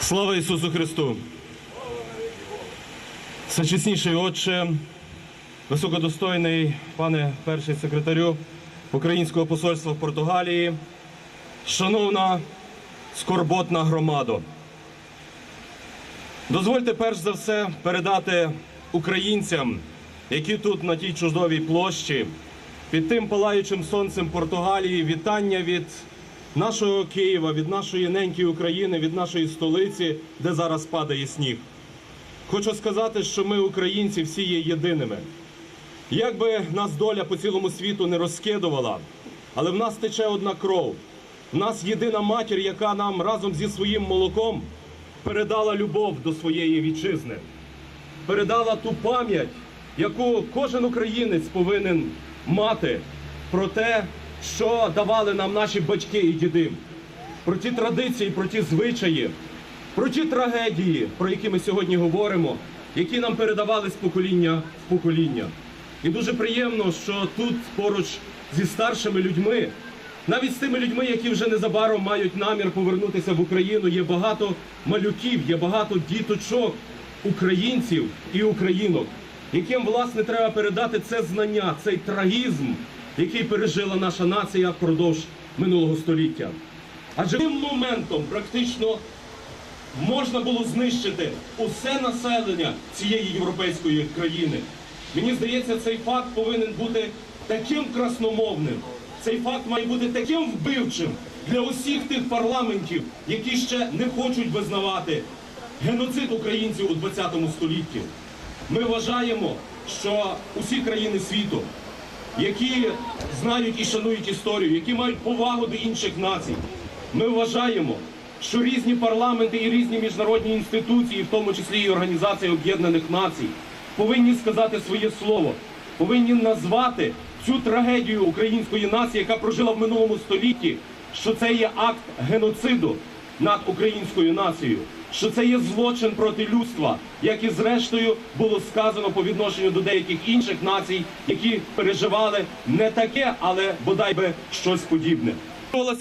Слава Ісусу Христу! Всечесніший Отче, високодостойний пане перший секретарю Українського посольства в Португалії, шановна скорботна громадо. Дозвольте перш за все передати українцям, які тут на тій чудовій площі, під тим палаючим сонцем Португалії, вітання від нашого Києва, від нашої неньки України, від нашої столиці, де зараз падає сніг. Хочу сказати, що ми, українці, всі є єдиними. Як би нас доля по цілому світу не розкидувала, але в нас тече одна кров. В нас єдина матір, яка нам разом зі своїм молоком передала любов до своєї вітчизни, передала ту пам'ять, яку кожен українець повинен мати про те, що давали нам наші батьки і діди, про ті традиції, про ті звичаї, про ті трагедії, про які ми сьогодні говоримо, які нам передавали з покоління в покоління. І дуже приємно, що тут поруч зі старшими людьми, навіть з тими людьми, які вже незабаром мають намір повернутися в Україну, є багато малюків, є багато діточок, українців і українок, яким власне треба передати це знання, цей трагізм, який пережила наша нація впродовж минулого століття. Адже тим моментом практично можна було знищити усе населення цієї європейської країни. Мені здається, цей факт повинен бути таким красномовним. Цей факт має бути таким вбивчим для усіх тих парламентів, які ще не хочуть визнавати геноцид українців у 20 столітті. Ми вважаємо, що усі країни світу, які знають і шанують історію, які мають повагу до інших націй. Ми вважаємо, що різні парламенти і різні міжнародні інституції, в тому числі і Організація Об'єднаних Націй, повинні сказати своє слово, повинні назвати цю трагедію української нації, яка прожила в минулому столітті, що це є акт геноциду над українською нацією, що це є злочин проти людства, як і зрештою було сказано по відношенню до деяких інших націй, які переживали не таке, але бодай би щось подібне.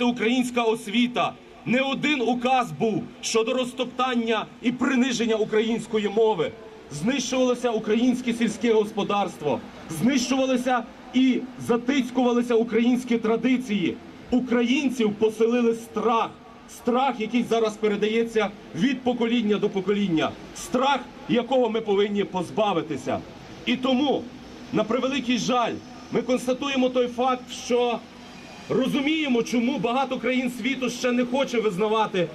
Українська освіта. Не один указ був щодо розтоптання і приниження української мови. Знищувалося українське сільське господарство, знищувалися і затицькувалися українські традиції. Українців поселили страх, страх, який зараз передається від покоління до покоління, страх, якого ми повинні позбавитися. І тому, на превеликий жаль, ми констатуємо той факт, що розуміємо, чому багато країн світу ще не хоче визнавати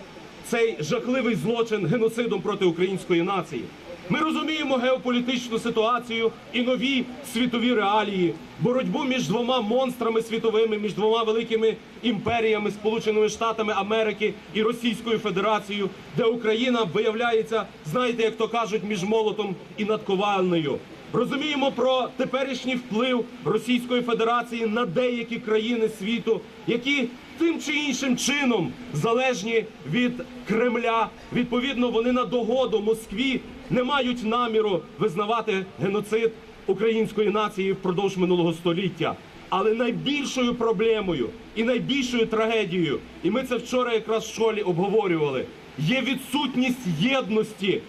цей жахливий злочин геноцидом проти української нації. Ми розуміємо геополітичну ситуацію і нові світові реалії, боротьбу між двома монстрами світовими, між двома великими імперіями, Сполученими Штатами Америки і Російською Федерацією, де Україна виявляється, знаєте, як то кажуть, між молотом і надковальнею. Розуміємо про теперішній вплив Російської Федерації на деякі країни світу, які тим чи іншим чином залежні від Кремля. Відповідно, вони на догоду Москві не мають наміру визнавати геноцид української нації впродовж минулого століття. Але найбільшою проблемою і найбільшою трагедією, і ми це вчора якраз в школі обговорювали, є відсутність єдності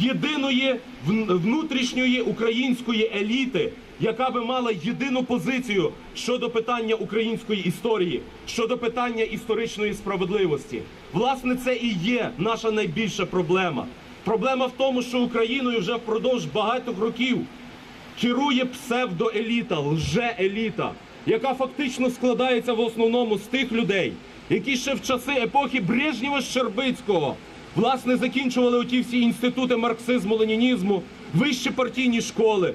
єдиної внутрішньої української еліти, яка би мала єдину позицію щодо питання української історії, щодо питання історичної справедливості. Власне, це і є наша найбільша проблема. Проблема в тому, що Україною вже впродовж багатьох років керує псевдоеліта, лже-еліта, яка фактично складається в основному з тих людей, які ще в часи епохи Брежнєва Щербицького власне закінчували оті всі інститути марксизму, ленінізму, вищі партійні школи,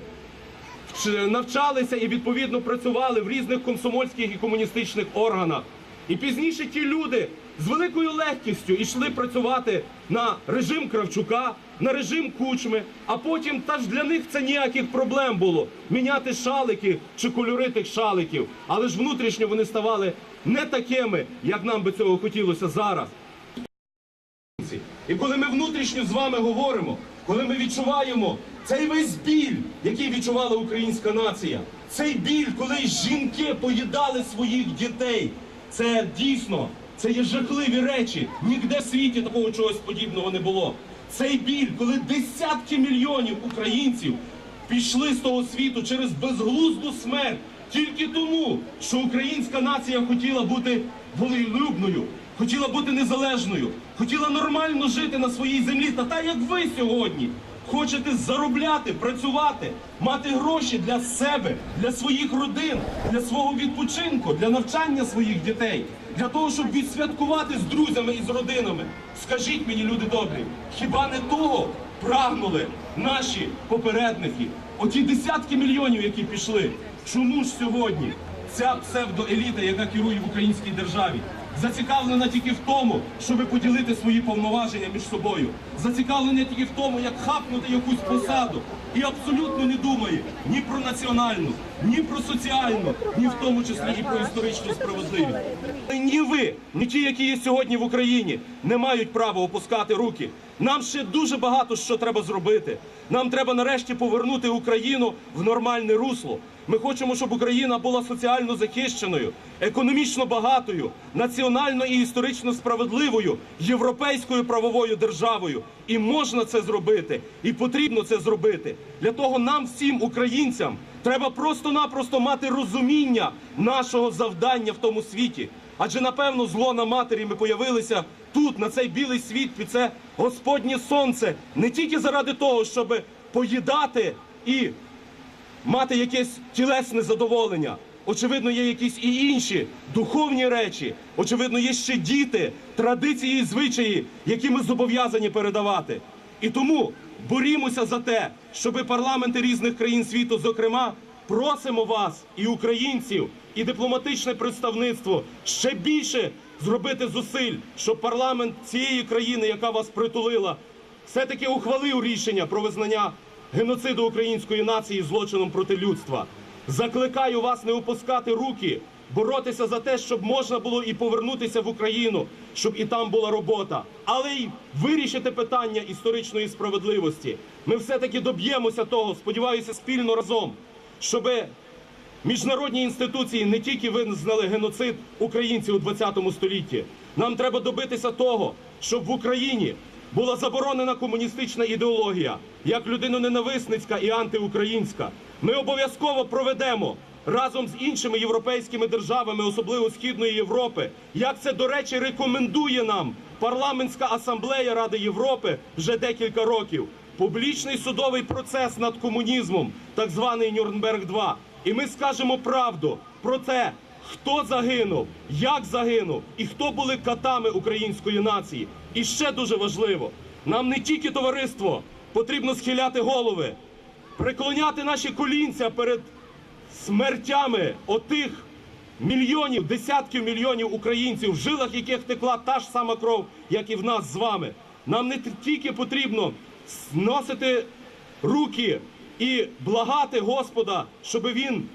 навчалися і відповідно працювали в різних комсомольських і комуністичних органах. І пізніше ті люди з великою легкістю йшли працювати на режим Кравчука, на режим Кучми, а потім та ж для них це ніяких проблем було міняти шалики чи кольори тих шаликів. Але ж внутрішньо вони ставали не такими, як нам би цього хотілося зараз. І коли ми внутрішньо з вами говоримо, коли ми відчуваємо цей весь біль, який відчувала українська нація, цей біль, коли жінки поїдали своїх дітей, це дійсно Це є жахливі речі. Ніде в світі такого чогось подібного не було. Цей біль, коли десятки мільйонів українців пішли з того світу через безглузду смерть тільки тому, що українська нація хотіла бути волелюбною, хотіла бути незалежною, хотіла нормально жити на своїй землі. Та так як ви сьогодні хочете заробляти, працювати, мати гроші для себе, для своїх родин, для свого відпочинку, для навчання своїх дітей, для того, щоб відсвяткувати з друзями і з родинами. Скажіть мені, люди добрі, хіба не того прагнули наші попередники? Оті десятки мільйонів, які пішли. Чому ж сьогодні ця псевдоеліта, яка керує в українській державі, зацікавлена тільки в тому, щоб поділити свої повноваження між собою, зацікавлена тільки в тому, як хапнути якусь посаду, і абсолютно не думає ні про національну, ні про соціальну, ні в тому числі і про історичну справедливість. Ні ви, ні ті, які є сьогодні в Україні, не мають права опускати руки. Нам ще дуже багато що треба зробити. Нам треба нарешті повернути Україну в нормальне русло. Ми хочемо, щоб Україна була соціально захищеною, економічно багатою, національно і історично справедливою, європейською правовою державою. І можна це зробити, і потрібно це зробити. Для того нам, всім українцям, треба просто-напросто мати розуміння нашого завдання в тому світі. Адже напевно зло на матері ми появилися тут, на цей білий світ, під це Господнє сонце, не тільки заради того, щоб поїдати і мати якесь тілесне задоволення. Очевидно, є якісь і інші духовні речі. Очевидно, є ще діти, традиції і звичаї, які ми зобов'язані передавати. І тому борімося за те, щоб парламенти різних країн світу, зокрема, просимо вас і українців, і дипломатичне представництво ще більше зробити зусиль, щоб парламент цієї країни, яка вас притулила, все-таки ухвалив рішення про визнання геноциду української нації злочином проти людства. Закликаю вас не опускати руки, боротися за те, щоб можна було і повернутися в Україну, щоб і там була робота, але й вирішити питання історичної справедливості. Ми все-таки доб'ємося того, сподіваюся, спільно разом, щоби Міжнародні інституції не тільки визнали геноцид українців у 20 столітті. Нам треба добитися того, щоб в Україні була заборонена комуністична ідеологія, як людиноненависницька і антиукраїнська. Ми обов'язково проведемо разом з іншими європейськими державами, особливо Східної Європи, як це, до речі, рекомендує нам парламентська асамблея Ради Європи вже декілька років. Публічний судовий процес над комунізмом, так званий Нюрнберг 2 і ми скажемо правду про те, хто загинув, як загинув і хто були катами української нації. І ще дуже важливо, нам не тільки товариство потрібно схиляти голови, преклоняти наші колінця перед смертями отих мільйонів, десятків мільйонів українців, в жилах яких текла та ж сама кров, як і в нас з вами. Нам не тільки потрібно зносити руки і благати Господа, щоб він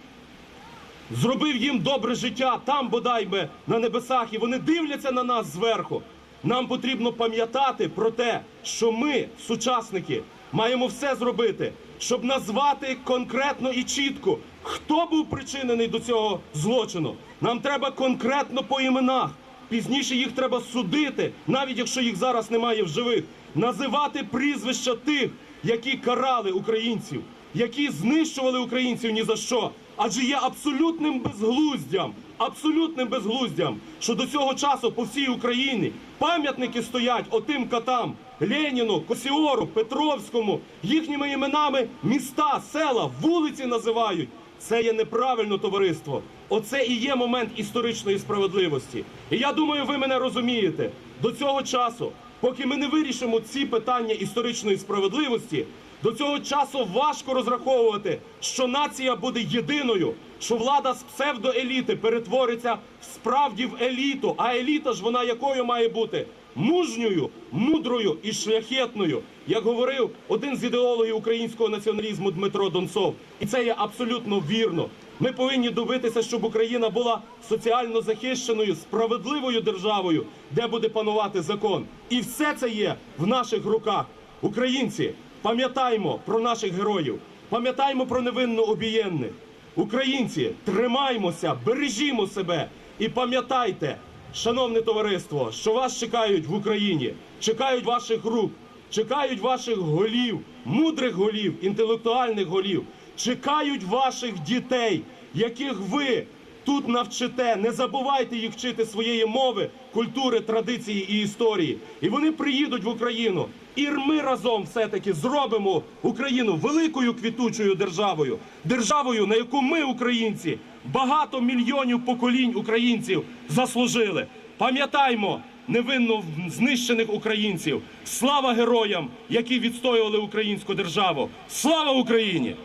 зробив їм добре життя там, бодай би на небесах, і вони дивляться на нас зверху. Нам потрібно пам'ятати про те, що ми, сучасники, маємо все зробити, щоб назвати конкретно і чітко, хто був причинений до цього злочину. Нам треба конкретно по іменах. Пізніше їх треба судити, навіть якщо їх зараз немає в живих, називати прізвища тих, які карали українців, які знищували українців ні за що. Адже є абсолютним безглуздям, абсолютним безглуздям, що до цього часу по всій Україні пам'ятники стоять отим катам Леніну, Косіору, Петровському, їхніми іменами міста, села, вулиці називають. Це є неправильно товариство. Оце і є момент історичної справедливості. І я думаю, ви мене розумієте. До цього часу, поки ми не вирішимо ці питання історичної справедливості, до цього часу важко розраховувати, що нація буде єдиною, що влада з псевдоеліти перетвориться справді в еліту. А еліта ж вона якою має бути? Мужньою, мудрою і шляхетною, як говорив один з ідеологів українського націоналізму Дмитро Донцов. І це є абсолютно вірно. Ми повинні добитися, щоб Україна була соціально захищеною, справедливою державою, де буде панувати закон. І все це є в наших руках. Українці, пам'ятаймо про наших героїв, пам'ятаймо про невинно обієнних. Українці, тримаймося, бережімо себе. І пам'ятайте, шановне товариство, що вас чекають в Україні, чекають ваших рук, чекають ваших голів, мудрих голів, інтелектуальних голів, чекають ваших дітей, яких ви тут навчите. Не забувайте їх вчити своєї мови, культури, традиції і історії. І вони приїдуть в Україну. І ми разом все-таки зробимо Україну великою квітучою державою, державою, на яку ми, українці, багато мільйонів поколінь українців заслужили. Пам'ятаймо невинно знищених українців. Слава героям, які відстоювали українську державу. Слава Україні!